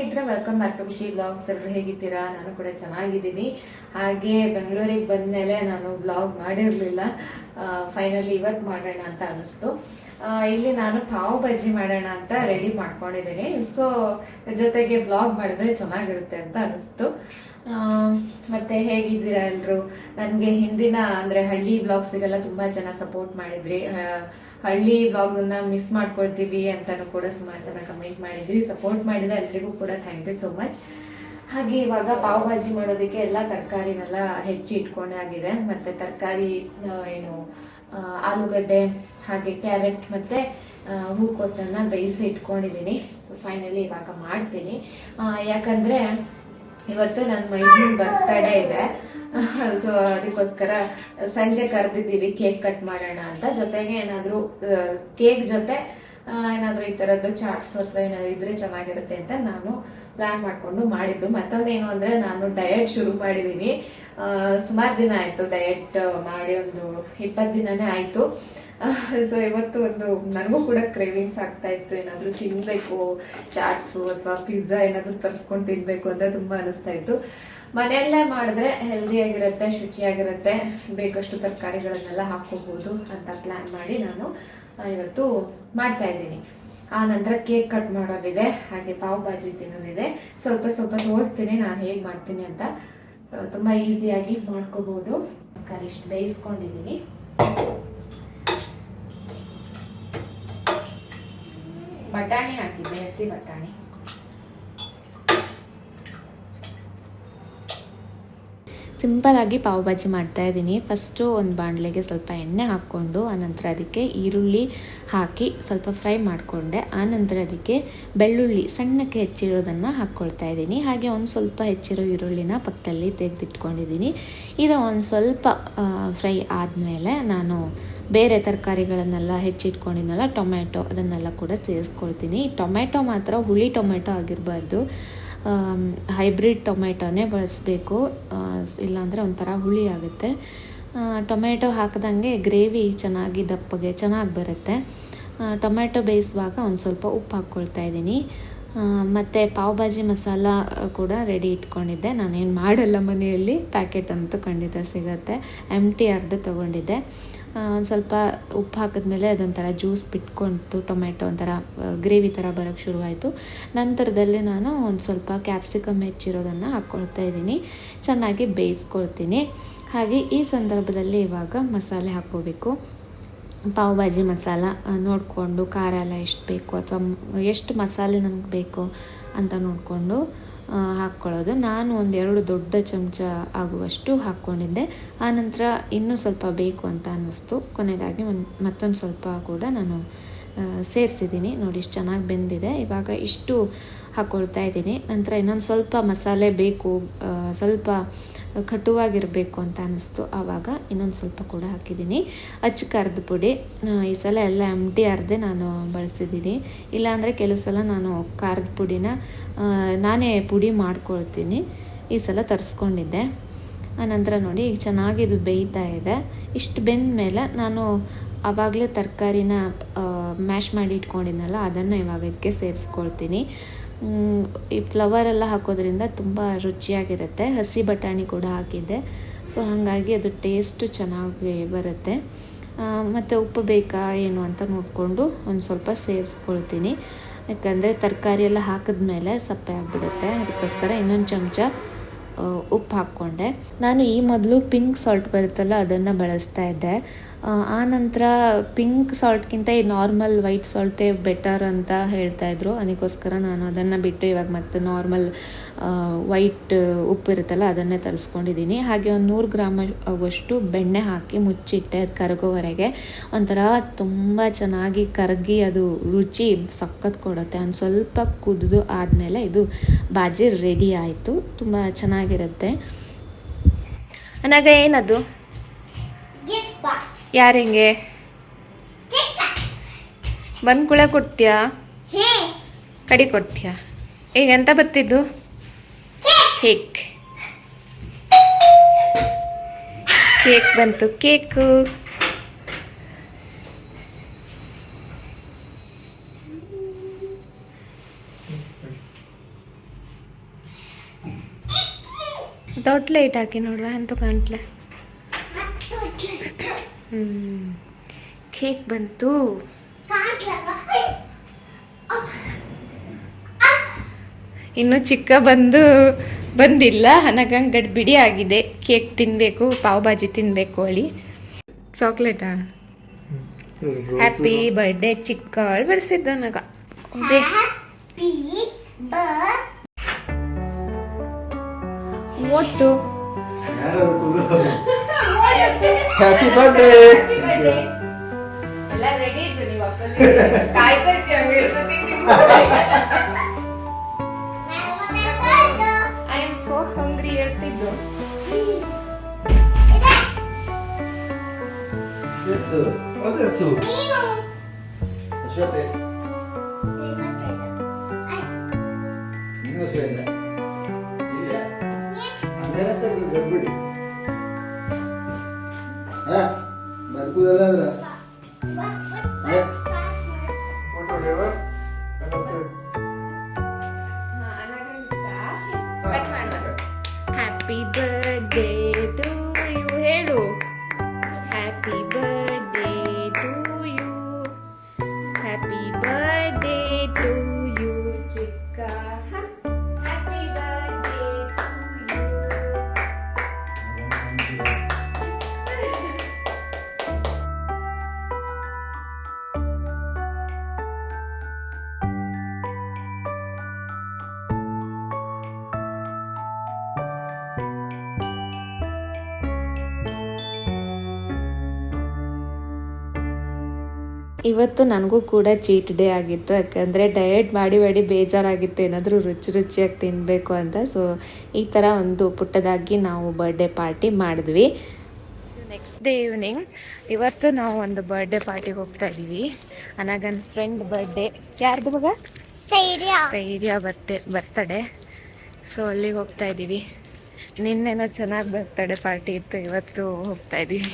ಸ್ನೇಹಿತರೆ welcome back to Khushi blogs ಎಲ್ಲರೂ ಹೇಗಿದ್ದೀರಾ? ನಾನು ಕೂಡ ಚೆನ್ನಾಗಿದ್ದೀನಿ. ಹಾಗೆ ಬೆಂಗಳೂರಿಗೆ ಬಂದಮೇಲೆ ನಾನು ಬ್ಲಾಗ್ ಮಾಡಿರಲಿಲ್ಲ. ಫೈನಲಿ ಇವತ್ತು ಮಾಡೋಣ ಅಂತ ಅನ್ನಿಸ್ತು ಇಲ್ಲಿ ನಾನು ಪಾವ್ ಬಜ್ಜಿ ಮಾಡೋಣ ಅಂತ ರೆಡಿ ಮಾಡ್ಕೊಂಡಿದ್ದೀನಿ. ಸೊ ಜೊತೆಗೆ ಬ್ಲಾಗ್ ಮಾಡಿದ್ರೆ ಚೆನ್ನಾಗಿರುತ್ತೆ ಅಂತ ಅನಿಸ್ತು. ಮತ್ತೆ ಹೇಗಿದ್ದೀರಾ ಎಲ್ಲರೂ ನನಗೆ ಹಿಂದಿನ, ಅಂದರೆ ಹಳ್ಳಿ ಬ್ಲಾಗ್ಸಿಗೆಲ್ಲ ತುಂಬ ಜನ ಸಪೋರ್ಟ್ ಮಾಡಿದ್ರಿ. ಹಳ್ಳಿ ಬ್ಲಾಗ್ ಅನ್ನ ಮಿಸ್ ಮಾಡ್ಕೊಳ್ತೀವಿ ಅಂತಲೂ ಕೂಡ ಸುಮಾರು ಜನ ಕಮೆಂಟ್ ಮಾಡಿದ್ರಿ. ಸಪೋರ್ಟ್ ಮಾಡಿದ ಎಲ್ರಿಗೂ ಕೂಡ ಥ್ಯಾಂಕ್ ಯು ಸೋ ಮಚ್ ಹಾಗೆ ಇವಾಗ ಪಾವ್ ಭಾಜಿ ಮಾಡೋದಕ್ಕೆ ಎಲ್ಲ ತರಕಾರಿನೆಲ್ಲ ಹೆಚ್ಚಿ ಇಟ್ಕೊಂಡಾಗಿದೆ. ಮತ್ತೆ ತರಕಾರಿ ಏನು ಆಲೂಗಡ್ಡೆ ಹಾಗೆ ಕ್ಯಾರೆಟ್ ಮತ್ತೆ ಹೂಕೋಸನ್ನ ಬೇಯಿಸಿ ಇಟ್ಕೊಂಡಿದ್ದೀನಿ. ಸೊ ಫೈನಲಿ ಇವಾಗ ಮಾಡ್ತೀನಿ. ಯಾಕಂದರೆ ಇವತ್ತು ನನ್ನ ಮೈಸೂರು ಬರ್ತಡೇ ಇದೆ. ಸೊ ಅದಕ್ಕೋಸ್ಕರ ಸಂಜೆ ಕರೆದಿದ್ದೀವಿ ಕೇಕ್ ಕಟ್ ಮಾಡೋಣ ಅಂತ. ಜೊತೆಗೆ ಏನಾದರೂ ಕೇಕ್ ಜೊತೆ ಏನಾದರೂ ಈ ತರದ್ದು ಚಾಟ್ಸ್ ಅಥವಾ ಏನಾದ್ರು ಇದ್ರೆ ಚೆನ್ನಾಗಿರುತ್ತೆ ಅಂತ ನಾನು ಪ್ಲಾನ್ ಮಾಡ್ಕೊಂಡು ಮಾಡಿದ್ದು. ಮತ್ತೊಂದೇನು ಅಂದ್ರೆ ನಾನು ಡಯಟ್ ಶುರು ಮಾಡಿದ್ದೀನಿ. ಸುಮಾರು ದಿನ ಆಯ್ತು ಡಯಟ್ ಮಾಡಿ ಒಂದು ಇಪ್ಪತ್ತು ದಿನನೇ ಆಯ್ತು. ಸೊ ಇವತ್ತು ಒಂದು ನನಗೂ ಕೂಡ ಕ್ರೇವಿಂಗ್ಸ್ ಆಗ್ತಾ ಇತ್ತು. ಏನಾದರೂ ತಿನ್ನಬೇಕು ಚಾಟ್ಸು ಅಥವಾ ಪಿಜ್ಜಾ ಏನಾದರೂ ತರಿಸ್ಕೊಂಡು ತಿನ್ನಬೇಕು ಅಂತ ತುಂಬ ಅನಿಸ್ತಾ ಇತ್ತು. ಮನೆಯಲ್ಲೇ ಮಾಡಿದ್ರೆ ಹೆಲ್ದಿಯಾಗಿರುತ್ತೆ ಶುಚಿಯಾಗಿರುತ್ತೆ. ಬೇಕಷ್ಟು ತರಕಾರಿಗಳನ್ನೆಲ್ಲ ಹಾಕ್ಕೋಬೋದು ಅಂತ ಪ್ಲ್ಯಾನ್ ಮಾಡಿ ನಾನು ಇವತ್ತು ಮಾಡ್ತಾ ಇದ್ದೀನಿ. ಆ ನಂತರ ಕೇಕ್ ಕಟ್ ಮಾಡೋದಿದೆ, ಹಾಗೆ ಪಾವ್ ಭಾಜಿ ತಿನ್ನೋದಿದೆ. ಸ್ವಲ್ಪ ಸ್ವಲ್ಪ ತೋರಿಸ್ತೀನಿ ನಾನು ಹೇಗೆ ಮಾಡ್ತೀನಿ ಅಂತ. ತುಂಬ ಈಸಿಯಾಗಿ ಮಾಡ್ಕೋಬೋದು. ತರಕಾರಿ ಇಷ್ಟು ಬೇಯಿಸ್ಕೊಂಡಿದ್ದೀನಿ. ಬಟಾಣಿ ಹಾಕಿದ್ದೆ, ಹಸಿ ಬಟಾಣಿ. ಸಿಂಪಲ್ ಆಗಿ ಪಾವ್ ಭಾಜಿ ಮಾಡ್ತಾ ಇದ್ದೀನಿ. ಫಸ್ಟು ಒಂದು ಬಾಣಲೆಗೆ ಸ್ವಲ್ಪ ಎಣ್ಣೆ ಹಾಕ್ಕೊಂಡು, ಆನಂತರ ಅದಕ್ಕೆ ಈರುಳ್ಳಿ ಹಾಕಿ ಸ್ವಲ್ಪ ಫ್ರೈ ಮಾಡಿಕೊಂಡೆ. ಆನಂತರ ಅದಕ್ಕೆ ಬೆಳ್ಳುಳ್ಳಿ ಸಣ್ಣಕ್ಕೆ ಹೆಚ್ಚಿರೋದನ್ನು ಹಾಕ್ಕೊಳ್ತಾ ಇದ್ದೀನಿ. ಹಾಗೆ ಒಂದು ಸ್ವಲ್ಪ ಹೆಚ್ಚಿರೋ ಈರುಳ್ಳಿನ ಪಕ್ಕದಲ್ಲಿ ತೆಗೆದಿಟ್ಕೊಂಡಿದ್ದೀನಿ. ಇದು ಒಂದು ಸ್ವಲ್ಪ ಫ್ರೈ ಆದಮೇಲೆ ನಾನು ಬೇರೆ ತರಕಾರಿಗಳನ್ನೆಲ್ಲ ಹೆಚ್ಚಿಟ್ಕೊಂಡಿದ್ನಲ್ಲ ಟೊಮೆಟೊ ಅದನ್ನೆಲ್ಲ ಕೂಡ ಸೇರಿಸ್ಕೊಳ್ತೀನಿ. ಟೊಮೆಟೊ ಮಾತ್ರ ಹುಳಿ ಟೊಮೆಟೊ ಆಗಿರಬಾರ್ದು. ಹೈಬ್ರಿಡ್ ಟೊಮೆಟೊನೇ ಬಳಸಬೇಕು. ಇಲ್ಲಾಂದರೆ ಒಂಥರ ಹುಳಿ ಆಗುತ್ತೆ. ಟೊಮೆಟೊ ಹಾಕಿದಂಗೆ ಗ್ರೇವಿ ಚೆನ್ನಾಗಿ ದಪ್ಪಗೆ ಚೆನ್ನಾಗಿ ಬರುತ್ತೆ. ಟೊಮೆಟೊ ಬೇಯಿಸುವಾಗ ಒಂದು ಸ್ವಲ್ಪ ಉಪ್ಪು ಹಾಕ್ಕೊಳ್ತಾ ಇದ್ದೀನಿ. ಮತ್ತು ಪಾವ್ ಭಾಜಿ ಮಸಾಲ ಕೂಡ ರೆಡಿ ಇಟ್ಕೊಂಡಿದ್ದೆ. ನಾನೇನು ಮಾಡಲ್ಲ ಮನೆಯಲ್ಲಿ. ಪ್ಯಾಕೆಟ್ ಅಂತೂ ಖಂಡಿತ ಸಿಗುತ್ತೆ. ಎಂ ಟಿ ಅರ್ಧ ತೊಗೊಂಡಿದ್ದೆ. ಒಂದು ಸ್ವಲ್ಪ ಉಪ್ಪು ಹಾಕಿದ್ಮೇಲೆ ಅದೊಂಥರ ಜ್ಯೂಸ್ ಬಿಟ್ಕೊಳ್ತು ಟೊಮೆಟೊ ಒಂಥರ ಗ್ರೇವಿ ಥರ ಬರೋಕ್ಕೆ ಶುರುವಾಯಿತು. ನಂತರದಲ್ಲಿ ನಾನು ಒಂದು ಸ್ವಲ್ಪ ಕ್ಯಾಪ್ಸಿಕಮ್ ಹೆಚ್ಚಿರೋದನ್ನು ಹಾಕ್ಕೊಳ್ತಾ ಇದ್ದೀನಿ. ಚೆನ್ನಾಗಿ ಬೇಯಿಸ್ಕೊಳ್ತೀನಿ. ಹಾಗೆ ಈ ಸಂದರ್ಭದಲ್ಲಿ ಇವಾಗ ಮಸಾಲೆ ಹಾಕ್ಕೋಬೇಕು. ಪಾವ್ ಭಾಜಿ ಮಸಾಲ ನೋಡಿಕೊಂಡು, ಖಾರ ಎಲ್ಲ ಎಷ್ಟು ಬೇಕು ಅಥವಾ ಎಷ್ಟು ಮಸಾಲೆ ನಮ್ಗೆ ಬೇಕು ಅಂತ ನೋಡಿಕೊಂಡು ಹಾಕ್ಕೊಳ್ಳೋದು. ನಾನು ಒಂದು ಎರಡು ದೊಡ್ಡ ಚಮಚ ಆಗುವಷ್ಟು ಹಾಕ್ಕೊಂಡಿದ್ದೆ. ಆನಂತರ ಇನ್ನೂ ಸ್ವಲ್ಪ ಬೇಕು ಅಂತ ಅನ್ನಿಸ್ತು. ಕೊನೆಯದಾಗಿ ಒಂದು, ಮತ್ತೊಂದು ಸ್ವಲ್ಪ ಕೂಡ ನಾನು ಸೇರಿಸಿದ್ದೀನಿ. ನೋಡಿ, ಇಷ್ಟು ಚೆನ್ನಾಗಿ ಬೆಂದಿದೆ. ಇವಾಗ ಇಷ್ಟು ಹಾಕ್ಕೊಳ್ತಾ ಇದ್ದೀನಿ. ನಂತರ ಇನ್ನೊಂದು ಸ್ವಲ್ಪ ಮಸಾಲೆ ಬೇಕು. ಸ್ವಲ್ಪ ಕಟುವಾಗಿರಬೇಕು ಅಂತ ಅನ್ನಿಸ್ತು. ಆವಾಗ ಇನ್ನೊಂದು ಸ್ವಲ್ಪ ಕೂಡ ಹಾಕಿದ್ದೀನಿ. ಅಚ್ಚ ಖಾರದ ಪುಡಿ. ಈ ಸಲ ಎಲ್ಲ ಎಂ ಟಿ ಅರ್ದೆ ನಾನು ಬಳಸಿದ್ದೀನಿ. ಇಲ್ಲಾಂದರೆ ಕೆಲವು ಸಲ ನಾನು ಖಾರದ ಪುಡಿನ ನಾನೇ ಪುಡಿ ಮಾಡ್ಕೊಳ್ತೀನಿ. ಈ ಸಲ ತರಿಸ್ಕೊಂಡಿದ್ದೆ. ಆನಂತರ ನೋಡಿ ಈಗ ಚೆನ್ನಾಗಿ ಇದು ಬೇಯ್ತಾ ಇದೆ. ಇಷ್ಟು ಬೆಂದ ಮೇಲೆ ನಾನು ಆವಾಗಲೇ ತರಕಾರಿನ ಮ್ಯಾಶ್ ಮಾಡಿ ಇಟ್ಕೊಂಡಿದ್ನಲ್ಲ, ಅದನ್ನು ಇವಾಗ ಇದಕ್ಕೆ ಸೇರಿಸ್ಕೊಳ್ತೀನಿ. ಈ ಫ್ಲವರ್ ಎಲ್ಲ ಹಾಕೋದ್ರಿಂದ ತುಂಬ ರುಚಿಯಾಗಿರುತ್ತೆ. ಹಸಿ ಬಟಾಣಿ ಕೂಡ ಹಾಕಿದ್ದೆ. ಸೊ ಹಾಗಾಗಿ ಅದು ಟೇಸ್ಟು ಚೆನ್ನಾಗಿ ಬರುತ್ತೆ. ಮತ್ತು ಉಪ್ಪು ಬೇಕಾ, ಏನು ಅಂತ ನೋಡಿಕೊಂಡು ಒಂದು ಸ್ವಲ್ಪ ಸೇರಿಸ್ಕೊಳ್ತೀನಿ. ಯಾಕಂದರೆ ತರಕಾರಿ ಎಲ್ಲ ಹಾಕಿದ್ಮೇಲೆ ಸಪ್ಪೆ ಆಗಿಬಿಡುತ್ತೆ. ಅದಕ್ಕೋಸ್ಕರ ಇನ್ನೊಂದು ಚಮಚ ಉಪ್ಪು ಹಾಕ್ಕೊಂಡೆ. ನಾನು ಈ ಮೊದಲು ಪಿಂಕ್ ಸಾಲ್ಟ್ ಬರುತ್ತಲ್ಲ, ಅದನ್ನು ಬಳಸ್ತಾ ಇದ್ದೆ. ಆ, ನಂತರ ಪಿಂಕ್ ಸಾಲ್ಟ್ಗಿಂತ ಈ ನಾರ್ಮಲ್ ವೈಟ್ ಸಾಲ್ಟೇ ಬೆಟರ್ ಅಂತ ಹೇಳ್ತಾ ಇದ್ರು. ಅದಕ್ಕೋಸ್ಕರ ನಾನು ಅದನ್ನು ಬಿಟ್ಟು ಇವಾಗ ಮತ್ತೆ ನಾರ್ಮಲ್ ವೈಟ್ ಉಪ್ಪು ಇರುತ್ತಲ್ಲ ಅದನ್ನೇ ತರಿಸ್ಕೊಂಡಿದ್ದೀನಿ. ಹಾಗೆ ಒಂದು ನೂರು ಗ್ರಾಮ್ ಆಗುವಷ್ಟು ಬೆಣ್ಣೆ ಹಾಕಿ ಮುಚ್ಚಿಟ್ಟೆ ಅದು ಕರಗೋವರೆಗೆ. ಒಂಥರ ತುಂಬ ಚೆನ್ನಾಗಿ ಕರಗಿ ಅದು ರುಚಿ ಸಖತ್ ಕೊಡುತ್ತೆ. ಒಂದು ಸ್ವಲ್ಪ ಕುದಿದು ಆದಮೇಲೆ ಇದು ಬಾಜಿ ರೆಡಿ ಆಯಿತು. ತುಂಬ ಚೆನ್ನಾಗಿರುತ್ತೆ. ನನಗೆ ಏನದು? ಬಾಕ್ಸ್ ಯಾರ ಹಿಂಗೆ? ಬಂದು ಗುಳೆ ಕೊಡ್ತೀಯಾ? ಕಡಿ ಕೊಡ್ತೀಯಾ? ಈಗ ಎಂತ ಬತ್ತಿದ್ದು? ಕೇಕ್. ಕೇಕ್. ಬಂತು ಕೇಕು. ದೊಡ್ಡ ಲೈಟ್ ಹಾಕಿ ನೋಡುವ ಅಂತ ಕಾಣ್ತಲೇ. ಕೇಕ್ ಬಂತು. ಇನ್ನು ಚಿಕ್ಕ ಬಂದು ಬಂದಿಲ್ಲ. ಹನಗಂಗಡ್ ಬಿಡಿ ಆಗಿದೆ. ಕೇಕ್ ತಿನ್ನಬೇಕು ಪಾವ್ ಭಾಜಿ ತಿನ್ನಬೇಕು ಅಳಿ ಚಾಕ್ಲೇಟಾ? ಹ್ಯಾಪಿ ಬರ್ಡೇ ಚಿಕ್ಕ ಬರ್ಸಿದ್ದು ನಗ. ಓದ್ತು ಹ್ಯಾಪಿ ಬರ್ಡೇ ಎಲ್ಲ ರೆಡಿ ಇತ್ತು ನೀವು ಕಾಯ್ತಾ ಐ ಆಮ್ ಸೋ ಹಂಗ್ರಿ ಹೇಳ್ತಿದ್ದು. ಅದೇಸು ಅಶ್ವತೆ ನೀನು ಬರ್ಕುದಲ್ಲ ಅಂದ್ರ ಫೋಟೋ ಹೊಡೆಯವ ಹ್ಯಾಪಿ ಬರ್ಡೇ ಟು ಯು ಹೇಳು happy birthday to you happy birthday ಇವತ್ತು ನನಗೂ ಕೂಡ ಚೀಟ್ ಡೇ ಆಗಿತ್ತು ಯಾಕಂದರೆ ಡಯಟ್ ಮಾಡಿ ಮಾಡಿ ಬೇಜಾರಾಗಿತ್ತು ಏನಾದರೂ ರುಚಿ ರುಚಿಯಾಗಿ ತಿನ್ನಬೇಕು ಅಂತ. ಸೊ ಈ ಥರ ಒಂದು ಪುಟ್ಟದಾಗಿ ನಾವು ಬರ್ಡೇ ಪಾರ್ಟಿ ಮಾಡಿದ್ವಿ. ನೆಕ್ಸ್ಟ್ ಡೇ ಈವ್ನಿಂಗ್ ಇವತ್ತು ನಾವು ಒಂದು ಬರ್ಡೇ ಪಾರ್ಟಿಗೆ ಹೋಗ್ತಾ ಇದ್ದೀವಿ. ಅನಾಗನ್ ಫ್ರೆಂಡ್ ಬರ್ಡೇ ಯಾರ್ದು ಮಗ? ಸೈರಿಯಾ. ಧೈರ್ಯ ಬರ್ತೆ ಬರ್ತಡೆ ಸೊ ಅಲ್ಲಿಗೆ ಹೋಗ್ತಾ ಇದ್ದೀವಿ. ನಿನ್ನೆನೋ ಚೆನ್ನಾಗಿ ಬರ್ತಡೆ ಪಾರ್ಟಿ ಇತ್ತು ಇವತ್ತು ಹೋಗ್ತಾ ಇದ್ದೀವಿ.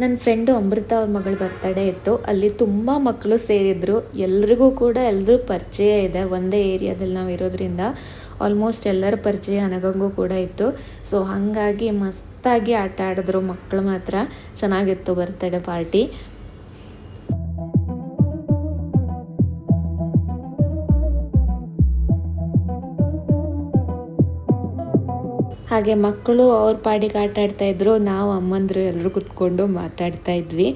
ನನ್ನ ಫ್ರೆಂಡು ಅಮೃತ ಅವ್ರ ಮಗಳ ಬರ್ತಡೇ ಇತ್ತು. ಅಲ್ಲಿ ತುಂಬ ಮಕ್ಕಳು ಸೇರಿದ್ರು. ಎಲ್ರಿಗೂ ಕೂಡ ಎಲ್ಲರೂ ಪರಿಚಯ ಇದೆ. ಒಂದೇ ಏರಿಯಾದಲ್ಲಿ ನಾವು ಇರೋದ್ರಿಂದ ಆಲ್ಮೋಸ್ಟ್ ಎಲ್ಲರ ಪರಿಚಯ ನನಗಂಗೂ ಕೂಡ ಇತ್ತು. ಸೊ ಹಾಗಾಗಿ ಮಸ್ತಾಗಿ ಆಟ ಆಡಿದ್ರು ಮಕ್ಕಳು ಮಾತ್ರ. ಚೆನ್ನಾಗಿತ್ತು ಬರ್ತಡೇ ಪಾರ್ಟಿ ಹಾಗೆ ಮಕ್ಕಳು ಅವ್ರ ಪಾಡಿಗೆ ಆಟ ಆಡ್ತಾ ಇದ್ರು ನಾವು ಅಮ್ಮಂದ್ರು ಎಲ್ಲರೂ ಕುತ್ಕೊಂಡು ಮಾತಾಡ್ತಾ ಇದ್ವಿ.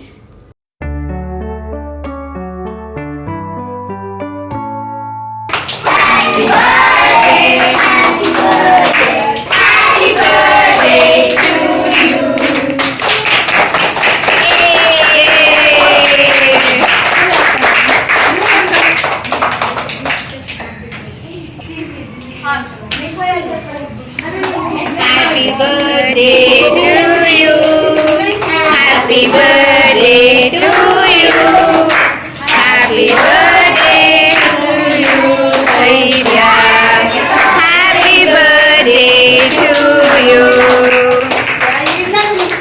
Birthday to you. Happy birthday to you. Happy birthday to you, Vidya. Happy birthday to you.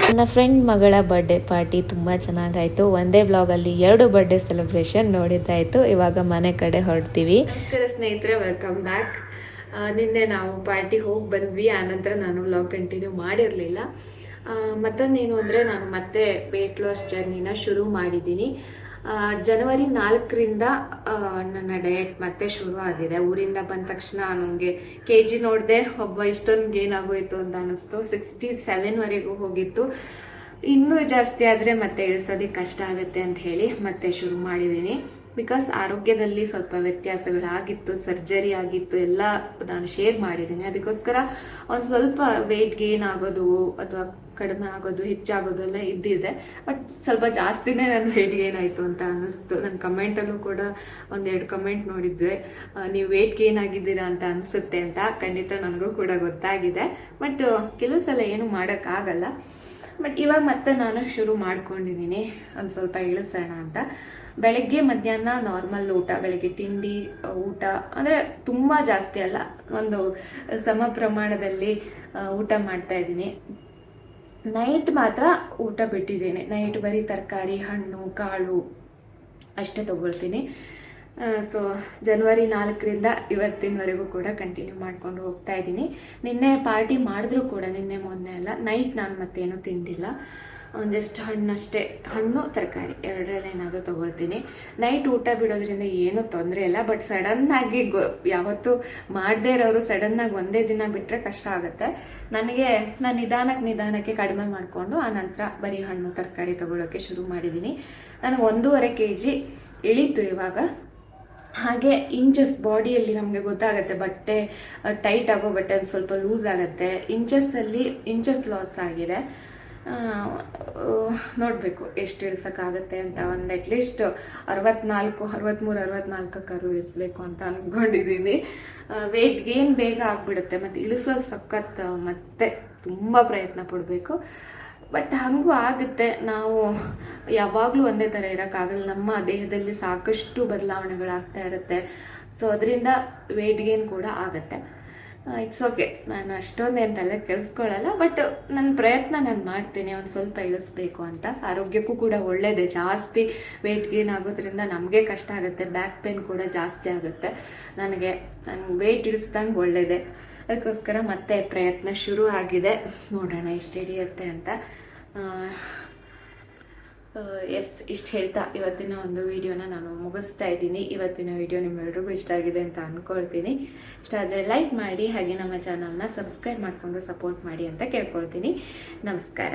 ನನ್ನ ಫ್ರೆಂಡ್ ಮಗಳ ಬರ್ಡೇ ಪಾರ್ಟಿ ತುಂಬ ಚೆನ್ನಾಗಾಯಿತು ಒಂದೇ ಬ್ಲಾಗಲ್ಲಿ ಎರಡು ಬರ್ಡೇ ಸೆಲೆಬ್ರೇಷನ್ ನೋಡಿದ್ದಾಯಿತು ಇವಾಗ ಮನೆ ಕಡೆ ಹೊರಡ್ತೀವಿ ನಮಸ್ಕಾರ ಸ್ನೇಹಿತರೆ ವೆಲ್ಕಮ್ ಬ್ಯಾಕ್ ನಿನ್ನೆ ನಾವು ಪಾರ್ಟಿ ಹೋಗಿ ಬಂದ್ವಿ. ಆನಂತರ ನಾನು ವ್ಲಾಗ್ ಕಂಟಿನ್ಯೂ ಮಾಡಿರಲಿಲ್ಲ. ಮತ್ತೊಂದೇನು ಅಂದರೆ ನಾನು ಮತ್ತೆ ವೆಯ್ಟ್ ಲಾಸ್ ಜರ್ನಿನ ಶುರು ಮಾಡಿದ್ದೀನಿ. ಜನವರಿ ನಾಲ್ಕರಿಂದ ನನ್ನ ಡಯಟ್ ಮತ್ತೆ ಶುರು ಆಗಿದೆ. ಊರಿಂದ ಬಂದ ತಕ್ಷಣ ನನಗೆ ಕೆ ಜಿ ನೋಡಿದೆ, ಒಬ್ಬ ಇಷ್ಟೊಂದು ಗೇನ್ ಆಗೋಯ್ತು ಅಂತ ಅನ್ನಿಸ್ತು ಸಿಕ್ಸ್ಟಿ ಸೆವೆನ್ವರೆಗೂ ಹೋಗಿತ್ತು. ಇನ್ನೂ ಜಾಸ್ತಿ ಆದರೆ ಮತ್ತೆ ಇಳಿಸೋದಕ್ಕೆ ಕಷ್ಟ ಆಗುತ್ತೆ ಅಂತ ಹೇಳಿ ಮತ್ತೆ ಶುರು ಮಾಡಿದ್ದೀನಿ. ಬಿಕಾಸ್ ಆರೋಗ್ಯದಲ್ಲಿ ಸ್ವಲ್ಪ ವ್ಯತ್ಯಾಸಗಳಾಗಿತ್ತು ಸರ್ಜರಿ ಆಗಿತ್ತು, ಎಲ್ಲ ನಾನು ಶೇರ್ ಮಾಡಿದ್ದೀನಿ. ಅದಕ್ಕೋಸ್ಕರ ಒಂದು ಸ್ವಲ್ಪ ವೆಯ್ಟ್ ಗೇನ್ ಆಗೋದು ಅಥವಾ ಕಡಿಮೆ ಆಗೋದು, ಹೆಚ್ಚಾಗೋದು ಎಲ್ಲ ಇದ್ದಿದೆ. ಬಟ್ ಸ್ವಲ್ಪ ಜಾಸ್ತಿನೇ ನನ್ನ ವೆಯ್ಟ್ ಗೇನ್ ಆಯಿತು ಅಂತ ಅನ್ನಿಸ್ತು. ನನ್ನ ಕಮೆಂಟಲ್ಲೂ ಕೂಡ ಒಂದೆರಡು ಕಮೆಂಟ್ ನೋಡಿದ್ದೆ. ನೀವು ವೆಯ್ಟ್ ಗೇನ್ ಆಗಿದ್ದೀರಾ ಅಂತ ಅನಿಸುತ್ತೆ ಅಂತ ಖಂಡಿತ ನನಗೂ ಕೂಡ ಗೊತ್ತಾಗಿದೆ. ಬಟ್ ಕೆಲವು ಸಲ ಏನು ಮಾಡೋಕ್ಕಾಗಲ್ಲ. ಬಟ್ ಇವಾಗ ಮತ್ತೆ ನಾನು ಶುರು ಮಾಡ್ಕೊಂಡಿದ್ದೀನಿ. ಒಂದು ಸ್ವಲ್ಪ ಇಳಿಸೋಣ ಅಂತ. ಬೆಳಗ್ಗೆ ಮಧ್ಯಾಹ್ನ ನಾರ್ಮಲ್ ಊಟ, ಬೆಳಗ್ಗೆ ತಿಂಡಿ ಊಟ, ಅಂದರೆ ತುಂಬ ಜಾಸ್ತಿ ಅಲ್ಲ. ಒಂದು ಸಮ ಪ್ರಮಾಣದಲ್ಲಿ ಊಟ ಮಾಡ್ತಾ ಇದ್ದೀನಿ. ನೈಟ್ ಮಾತ್ರ ಊಟ ಬಿಟ್ಟಿದ್ದೀನಿ. ನೈಟ್ ಬರೀ ತರಕಾರಿ, ಹಣ್ಣು, ಕಾಳು ಅಷ್ಟೇ ತಗೊಳ್ತೀನಿ. ಸೊ ಜನವರಿ ನಾಲ್ಕರಿಂದ ಇವತ್ತಿನವರೆಗೂ ಕೂಡ ಕಂಟಿನ್ಯೂ ಮಾಡ್ಕೊಂಡು ಹೋಗ್ತಾ ಇದ್ದೀನಿ. ನಿನ್ನೆ ಪಾರ್ಟಿ ಮಾಡಿದ್ರೂ ಕೂಡ, ನಿನ್ನೆ ಮೊನ್ನೆ ಅಲ್ಲ. ನೈಟ್ ನಾನು ಮತ್ತೇನು ತಿಂದಿಲ್ಲ. ಜಸ್ಟ್ ಹಣ್ಣಷ್ಟೇ, ಹಣ್ಣು, ತರಕಾರಿ, ಎರಡರಲ್ಲಿ ಏನಾದರೂ ತೊಗೊಳ್ತೀನಿ. ನೈಟ್ ಊಟ ಬಿಡೋದ್ರಿಂದ ಏನೂ ತೊಂದರೆ ಇಲ್ಲ ಬಟ್ ಸಡನ್ನಾಗಿ ಗೊ, ಯಾವತ್ತೂ ಮಾಡದೇ ಇರೋರು ಸಡನ್ನಾಗಿ ಒಂದೇ ದಿನ ಬಿಟ್ಟರೆ ಕಷ್ಟ ಆಗುತ್ತೆ. ನನಗೆ, ನಾನು ನಿಧಾನಕ್ಕೆ ನಿಧಾನಕ್ಕೆ ಕಡಿಮೆ ಮಾಡಿಕೊಂಡು ಆ ನಂತರ ಬರೀ ಹಣ್ಣು, ತರಕಾರಿ ತೊಗೊಳೋಕ್ಕೆ ಶುರು ಮಾಡಿದ್ದೀನಿ. ನಾನು ಒಂದೂವರೆ ಕೆ ಜಿ ಇಳೀತು ಇವಾಗ. ಹಾಗೆ ಇಂಚಸ್ ಬಾಡಿಯಲ್ಲಿ ನಮಗೆ ಗೊತ್ತಾಗುತ್ತೆ, ಬಟ್ಟೆ ಟೈಟ್ ಆಗೋ ಬಟ್ಟೆ ಒಂದು ಸ್ವಲ್ಪ ಲೂಸ್ ಆಗುತ್ತೆ. ಇಂಚಸ್ಸಲ್ಲಿ ಇಂಚಸ್ ಲಾಸ್ ಆಗಿದೆ. ನೋಡಬೇಕು ಎಷ್ಟು ಇಳಿಸೋಕ್ಕಾಗತ್ತೆ ಅಂತ ಒಂದು ಅಟ್ಲೀಸ್ಟ್ ಅರವತ್ನಾಲ್ಕು ಅರವತ್ತ್ಮೂರು ಕರು ಇಳಿಸ್ಬೇಕು ಅಂತ ಅಂದ್ಕೊಂಡಿದ್ದೀನಿ ವೆಯ್ಟ್ ಗೇನ್ ಬೇಗ ಆಗಿಬಿಡುತ್ತೆ, ಮತ್ತು ಇಳಿಸೋ ಸಖತ್, ಮತ್ತೆ ತುಂಬ ಪ್ರಯತ್ನ ಪಡಬೇಕು. ಬಟ್ ಹಾಗೂ ಆಗುತ್ತೆ, ನಾವು ಯಾವಾಗಲೂ ಒಂದೇ ಥರ ಇರೋಕ್ಕಾಗಲ್ಲ ನಮ್ಮ ದೇಹದಲ್ಲಿ ಸಾಕಷ್ಟು ಬದಲಾವಣೆಗಳಾಗ್ತಾ ಇರುತ್ತೆ. ಸೊ ಅದರಿಂದ ವೆಯ್ಟ್ ಗೇನ್ ಕೂಡ ಆಗುತ್ತೆ. ಇಟ್ಸ್ ಓಕೆ ನಾನು ಅಷ್ಟೊಂದೇನು ತಲೆ ಕೆಲ್ಸ್ಕೊಳ್ಳಲ್ಲ ಬಟ್ ನನ್ನ ಪ್ರಯತ್ನ ನಾನು ಮಾಡ್ತೀನಿ, ಒಂದು ಸ್ವಲ್ಪ ಇಳಿಸ್ಬೇಕು ಅಂತ. ಆರೋಗ್ಯಕ್ಕೂ ಕೂಡ ಒಳ್ಳೆಯದೇ ಜಾಸ್ತಿ ವೆಯ್ಟ್ ಗೇನ್ ಆಗೋದ್ರಿಂದ ನಮಗೆ ಕಷ್ಟ ಆಗುತ್ತೆ ಬ್ಯಾಕ್ ಪೇನ್ ಕೂಡ ಜಾಸ್ತಿ ಆಗುತ್ತೆ. ನನಗೆ, ನಾನು ವೆಯ್ಟ್ ಇಳಿಸ್ದಂಗೆ ಒಳ್ಳೆಯದೇ ಅದಕ್ಕೋಸ್ಕರ ಮತ್ತೆ ಪ್ರಯತ್ನ ಶುರು ಆಗಿದೆ. ನೋಡೋಣ ಎಷ್ಟು ಹಿಡಿಯುತ್ತೆ ಅಂತ. ಎಸ್ ಇಷ್ಟು ಹೇಳ್ತಾ ಇವತ್ತಿನ ಒಂದು ವಿಡಿಯೋನ ನಾನು ಮುಗಿಸ್ತಾ ಇದ್ದೀನಿ. ಇವತ್ತಿನ ವಿಡಿಯೋ ನಿಮ್ಮೆಲ್ರಿಗೂ ಇಷ್ಟ ಆಗಿದೆ ಅಂತ ಅಂದ್ಕೊಳ್ತೀನಿ ಇಷ್ಟ ಆದರೆ ಲೈಕ್ ಮಾಡಿ, ಹಾಗೆ ನಮ್ಮ ಚಾನಲ್ನ ಸಬ್ಸ್ಕ್ರೈಬ್ ಮಾಡಿಕೊಂಡು ಸಪೋರ್ಟ್ ಮಾಡಿ ಅಂತ ಕೇಳ್ಕೊಳ್ತೀನಿ. ನಮಸ್ಕಾರ.